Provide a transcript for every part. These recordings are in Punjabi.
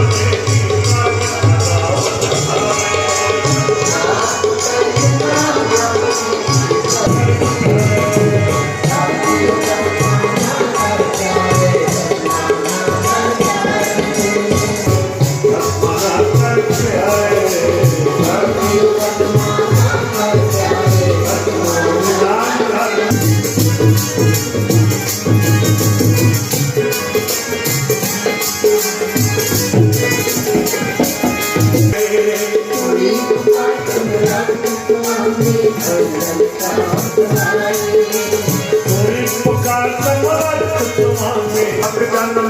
ਕੋਈ हम जानम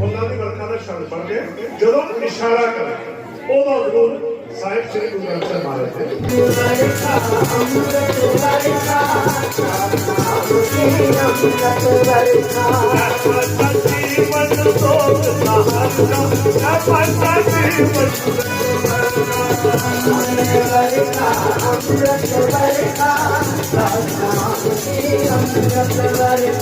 ਉਹਨਾਂ ਦੀ ਵਰਖਾ ਦਾ ਸ਼ਬਦ ਪੜ ਕੇ ਜਦੋਂ ਇਸ਼ਾਰਾ ਕਰੇ ਉਦੋਂ ਜ਼ਰੂਰ ਸਾਹਿਬ ਸ੍ਰੀ ਗੁਰੂ ਗ੍ਰੰਥ ਸਾਹਿਬ ਮਹਾਰਾਜ ਦੇ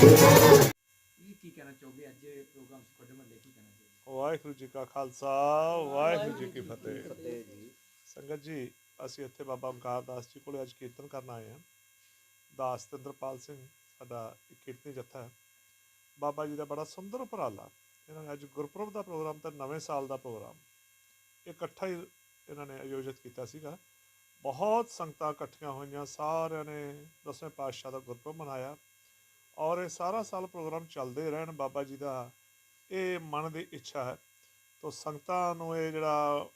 ਕੀ ਕਹਿਣਾ ਚਾਹੋਗੇ? ਅੱਜ ਇਹ ਪ੍ਰੋਗਰਾਮ ਤੁਹਾਡੇ ਮਹੱਲੇ ਕੀ ਕਹਿਣਾ ਚਾਹੋਗੇ? ਵਾਹਿਗੁਰੂ ਜੀ ਕਾ ਖਾਲਸਾ ਵਾਹਿਗੁਰੂ ਜੀ ਕੀ ਫਤਿਹ। ਸੰਗਤ ਜੀ ਅਸੀਂ ਇੱਥੇ ਬਾਬਾ ਓਮਕਾਰ ਦਾਸ ਜੀ ਕੋਲੇ ਅੱਜ ਕੀਰਤਨ ਕਰਨ ਆਏ ਹਾਂ। ਦਾਸ ਤੇਂਦਰਪਾਲ ਸਿੰਘ ਸਾਡਾ ਕੀਰਤਨੀ ਜੱਥਾ ਹੈ। ਬਾਬਾ ਜੀ ਦਾ ਬੜਾ ਸੁੰਦਰ ਉਪਰਾਲਾ। ਇਹਨਾਂ ਨੇ ਅੱਜ ਗੁਰਪੁਰਬ ਦਾ ਪ੍ਰੋਗਰਾਮ ਤੇ ਨਵੇਂ ਸਾਲ ਦਾ ਪ੍ਰੋਗਰਾਮ ਇਕੱਠਾ ਹੀ ਇਹਨਾਂ ਨੇ ਆਯੋਜਿਤ ਕੀਤਾ ਸੀਗਾ। ਬਹੁਤ ਸੰਗਤਾਂ ਇਕੱਠੀਆਂ ਹੋਈਆਂ ਸਾਰਿਆਂ ਨੇ ਦਸਵੇਂ ਪਾਤਸ਼ਾਹ ਦਾ ਗੁਰਪੁਰਬ ਮਨਾਇਆ। ਔਰ ਇਹ ਸਾਰਾ ਸਾਲ ਪ੍ਰੋਗਰਾਮ ਚੱਲਦੇ ਰਹਿਣ ਬਾਬਾ ਜੀ ਦਾ ਇਹ ਮਨ ਦੀ ਇੱਛਾ ਹੈ। ਤੋ ਸੰਗਤਾਂ ਨੂੰ ਇਹ ਜਿਹੜਾ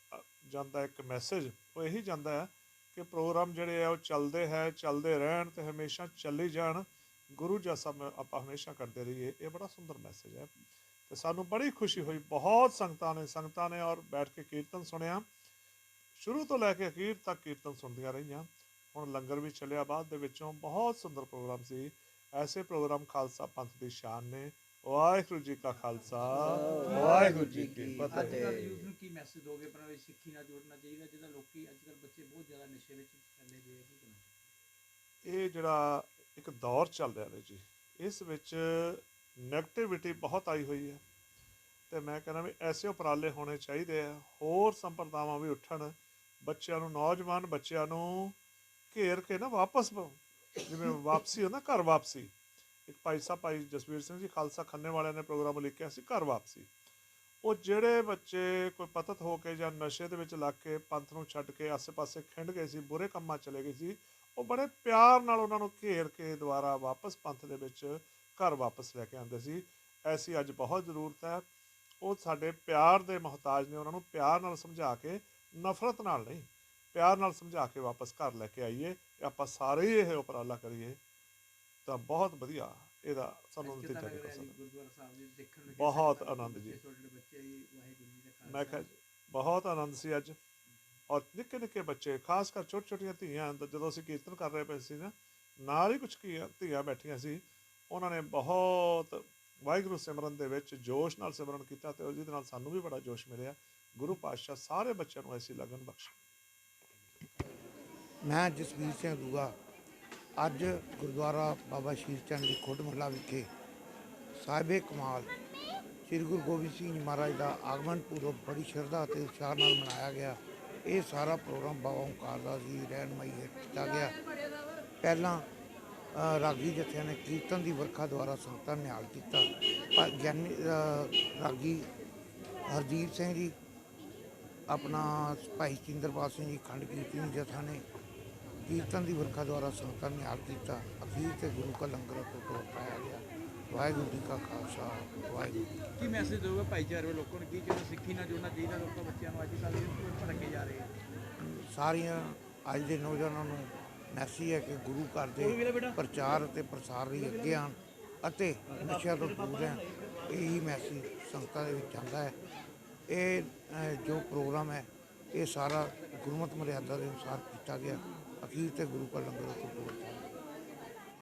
ਜਾਂਦਾ ਇੱਕ ਮੈਸੇਜ ਉਹ ਇਹੀ ਜਾਂਦਾ ਹੈ ਕਿ ਪ੍ਰੋਗਰਾਮ ਜਿਹੜੇ ਆ ਉਹ ਚੱਲਦੇ ਹੈ, ਚੱਲਦੇ ਰਹਿਣ ਤੇ ਹਮੇਸ਼ਾ ਚੱਲੀ ਜਾਣ। ਗੁਰੂ ਜੈਸਾ ਆਪਾਂ ਹਮੇਸ਼ਾ ਕਰਦੇ ਰਹੀਏ, ਇਹ ਬੜਾ ਸੁੰਦਰ ਮੈਸੇਜ ਹੈ। ਤੇ ਸਾਨੂੰ ਬੜੀ ਖੁਸ਼ੀ ਹੋਈ, ਬਹੁਤ ਸੰਗਤਾਂ ਨੇ ਸੰਗਤਾਂ ਨੇ ਔਰ ਬੈਠ ਕੇ ਕੀਰਤਨ ਸੁਣਿਆ। ਸ਼ੁਰੂ ਤੋਂ ਲੈ ਕੇ ਅਖੀਰ ਤੱਕ ਕੀਰਤਨ ਸੁਣਦੀਆਂ ਰਹੀਆਂ। ਹੁਣ ਲੰਗਰ ਵੀ ਚੱਲਿਆ, ਬਾਅਦ ਦੇ ਵਿੱਚੋਂ ਬਹੁਤ ਸੁੰਦਰ ਪ੍ਰੋਗਰਾਮ ਸੀ। ਐਸੇ ਪ੍ਰੋਗਰਾਮ ਖਾਲਸਾ ਪੰਥ ਦੀ ਸ਼ਾਨ ਨੇ। ਵਾਹਿਗੁਰੂ ਜੀ ਕਾ ਖਾਲਸਾ। ਵਾਹਿਗੁਰੂ ਜੀ ਕੀ ਫਤਿਹ। ਯੂਥ ਨੂੰ ਕੀ ਮੈਸੇਜ ਦੋਗੇ? ਆਪਣਾ ਵੀ ਸਿੱਖੀ ਨਾਲ ਜੋੜਨਾ ਚਾਹੀਦਾ ਜਿਹਦਾ ਲੋਕੀ ਅੱਜ ਕੱਲ੍ਹ ਬੱਚੇ ਬਹੁਤ ਜ਼ਿਆਦਾ ਨਸ਼ੇ ਵਿੱਚ ਚੱਲੇ ਗਏ ਕੀ ਚਾਹੋਗੇ? ਇਹ ਜਿਹੜਾ ਇੱਕ ਦੌਰ ਚੱਲ ਰਿਹਾ ਹੈ ਜੀ ਇਸ ਵਿੱਚ 네ਗੇਟਿਵਿਟੀ ਬਹੁਤ ਆਈ ਹੋਈ ਹੈ। ਤੇ ਮੈਂ ਕਹਿੰਦਾ ਵੀ ਐਸੇ ਉਪਰਾਲੇ ਹੋਣੇ ਚਾਹੀਦੇ ਆ ਹੋਰ ਸੰਪਰਦਾਵਾਂ ਵੀ ਉੱਠਣ ਬੱਚਿਆਂ ਨੂੰ ਨੌਜਵਾਨ ਬੱਚਿਆਂ ਨੂੰ ਘੇਰ ਕੇ ਨਾ ਵਾਪਸ ਜਿਵੇਂ ਵਾਪਸੀ ਹੁੰਦਾ ਘਰ ਵਾਪਸੀ। ਇੱਕ ਭਾਈ ਸਾਹਿਬ, ਭਾਈ ਜਸਵੀਰ ਸਿੰਘ ਜੀ, ਖਾਲਸਾ ਖੰਨੇ ਵਾਲਿਆਂ ਨੇ ਪ੍ਰੋਗਰਾਮ ਲਿਖਿਆ ਸੀ, ਘਰ ਵਾਪਸੀ। ਉਹ ਜਿਹੜੇ ਬੱਚੇ ਕੋਈ ਪਤਤ ਹੋ ਕੇ ਜਾਂ ਨਸ਼ੇ ਦੇ ਵਿੱਚ ਲੱਗ ਕੇ ਪੰਥ ਨੂੰ ਛੱਡ ਕੇ ਆਸੇ-ਪਾਸੇ ਖਿੰਡ ਗਏ ਸੀ, ਬੁਰੇ ਕੰਮਾਂ ਚਲੇ ਗਏ ਸੀ, ਉਹ ਬੜੇ ਪਿਆਰ ਨਾਲ ਉਹਨਾਂ ਨੂੰ ਘੇਰ ਕੇ ਦੁਬਾਰਾ ਵਾਪਸ ਪੰਥ ਦੇ ਵਿੱਚ ਘਰ ਵਾਪਸ ਲੈ ਕੇ ਆਉਂਦੇ ਸੀ। ਐਸੀ ਅੱਜ ਬਹੁਤ ਜ਼ਰੂਰਤ ਹੈ। ਉਹ ਸਾਡੇ ਪਿਆਰ ਦੇ ਮੁਹਤਾਜ ਨੇ ਉਹਨਾਂ ਨੂੰ ਪਿਆਰ ਨਾਲ ਸਮਝਾ ਕੇ ਨਫ਼ਰਤ ਨਾਲ ਨਹੀਂ ਪਿਆਰ ਨਾਲ ਸਮਝਾ ਕੇ ਵਾਪਸ ਘਰ ਲੈ ਕੇ ਆਈਏ ਆਪਾਂ ਸਾਰੇ ਇਹ ਉਪਰਾਲਾ ਕਰੀਏ ਤਾਂ ਬਹੁਤ ਵਧੀਆ ਇਹਦਾ ਸਾਨੂੰ ਨਤੀਜਾ ਨਿਕਲ ਸਕਦਾ। ਦੇ ਬਹੁਤ ਆਨੰਦ ਜੀ। ਦਾ ਮੈਂ ਕਿਹਾ ਬਹੁਤ ਆਨੰਦ ਸੀ ਅੱਜ। ਔਰ ਨਿੱਕੇ ਨਿੱਕੇ ਬੱਚੇ ਖਾਸ ਕਰ ਛੋਟੇ ਛੋਟੀਆਂ ਧੀਆਂ ਜਦੋਂ ਅਸੀਂ ਕੀਰਤਨ ਕਰ ਰਹੇ ਪਏ ਸੀ ਨਾ ਨਾਲ ਹੀ ਕੁਝ ਕੀ ਧੀਆਂ ਬੈਠੀਆਂ ਸੀ ਉਹਨਾਂ ਨੇ ਬਹੁਤ ਵਾਹਿਗੁਰੂ ਸਿਮਰਨ ਦੇ ਵਿੱਚ ਜੋਸ਼ ਨਾਲ ਸਿਮਰਨ ਕੀਤਾ ਤੇ ਉਹਦੇ ਨਾਲ ਸਾਨੂੰ ਵੀ ਬੜਾ ਜੋਸ਼ ਮਿਲਿਆ। ਗੁਰੂ ਪਾਤਸ਼ਾਹ ਸਾਰੇ ਬੱਚਿਆਂ ਨੂੰ ਐਸੀ ਲਗਨ ਬਖਸ਼ੇ। ਮੈਂ ਜਸਵੀਰ ਸਿੰਘ ਦੂਗਾ ਅੱਜ ਗੁਰਦੁਆਰਾ ਬਾਬਾ ਸ਼ੀਰ ਚੰਦ ਜੀ ਖੁੱਡ ਮਹੱਲਾ ਵਿਖੇ ਸਾਹਿਬੇ ਕਮਾਲ ਸ੍ਰੀ ਗੁਰੂ ਗੋਬਿੰਦ ਸਿੰਘ ਜੀ ਮਹਾਰਾਜ ਦਾ ਆਗਮਨ ਪੁਰਬ ਬੜੀ ਸ਼ਰਧਾ ਅਤੇ ਉਤਸ਼ਾਹ ਨਾਲ ਮਨਾਇਆ ਗਿਆ। ਇਹ ਸਾਰਾ ਪ੍ਰੋਗਰਾਮ ਬਾਬਾ ਓਂਕਾਰ ਦਾ ਜੀ ਰਹਿਨਮਾਈ ਹੇਠ ਕੀਤਾ ਗਿਆ। ਪਹਿਲਾਂ ਰਾਗੀ ਜਥਿਆਂ ਨੇ ਕੀਰਤਨ ਦੀ ਵਰਖਾ ਦੁਆਰਾ ਸੰਗਤਾਂ ਨਿਹਾਲ ਕੀਤਾ। ਪਰ ਗਿਆਨੀ ਰਾਗੀ ਹਰਦੀਪ ਸਿੰਘ ਜੀ ਆਪਣਾ ਭਾਈ ਸਿੰਦਰਪਾਲ ਸਿੰਘ ਜੀ ਖੰਡ ਕੀਰਤਨੀ ਜਥਾ ਨੇ ਕੀਰਤਨ ਦੀ ਵਰਖਾ ਦੁਆਰਾ ਸੰਗਤਾਂ ਨੂੰ ਨਿਹਾਲ ਕੀਤਾ। ਅਖੀਰ ਤੇ ਗੁਰੂ ਕਾ ਲੰਗਰ ਤੋਂ ਤੋੜ ਪਾਇਆ ਗਿਆ। ਵਾਹਿਗੁਰੂ ਜੀ ਕਾ ਖਾਲਸਾ ਵਾਹਿਗੁਰੂ ਕੀ ਮੈਸੇਜ ਦੋਗੇ ਭਾਈਚਾਰੇ ਦੇ ਲੋਕਾਂ ਨੂੰ ਕੀ ਜਿਹੜਾ ਸਿੱਖੀ ਨਾਲ ਜੁੜਨਾ ਚਾਹੀਦਾ ਲੋਕਾਂ ਬੱਚਿਆਂ ਨੂੰ ਅੱਜ ਕੱਲ੍ਹ ਇਹ ਭੜਕੇ ਜਾ ਰਹੇ ਆ। ਸਾਰੀਆਂ ਅੱਜ ਦੇ ਨੌਜਵਾਨਾਂ ਨੂੰ ਮੈਸੇਜ ਹੈ ਕਿ ਗੁਰੂ ਘਰ ਦੇ ਪ੍ਰਚਾਰ ਅਤੇ ਪ੍ਰਸਾਰ ਲਈ ਅੱਗੇ ਆਉਣ ਅਤੇ ਨਸ਼ਿਆਂ ਤੋਂ ਦੂਰ ਰਹਿਣ। ਇਹੀ ਮੈਸੇਜ ਸੰਗਤਾਂ ਦੇ ਵਿੱਚ ਆਉਂਦਾ ਹੈ। ਇਹ ਜੋ ਪ੍ਰੋਗਰਾਮ ਹੈ, ਇਹ ਸਾਰਾ ਗੁਰਮਤ ਮਰਿਆਦਾ ਦੇ ਅਨੁਸਾਰ ਕੀਤਾ ਗਿਆ। ਅਖੀਰ ਤੇ ਗੁਰੂ ਕਾ ਲੰਗਰ ਤੋਂ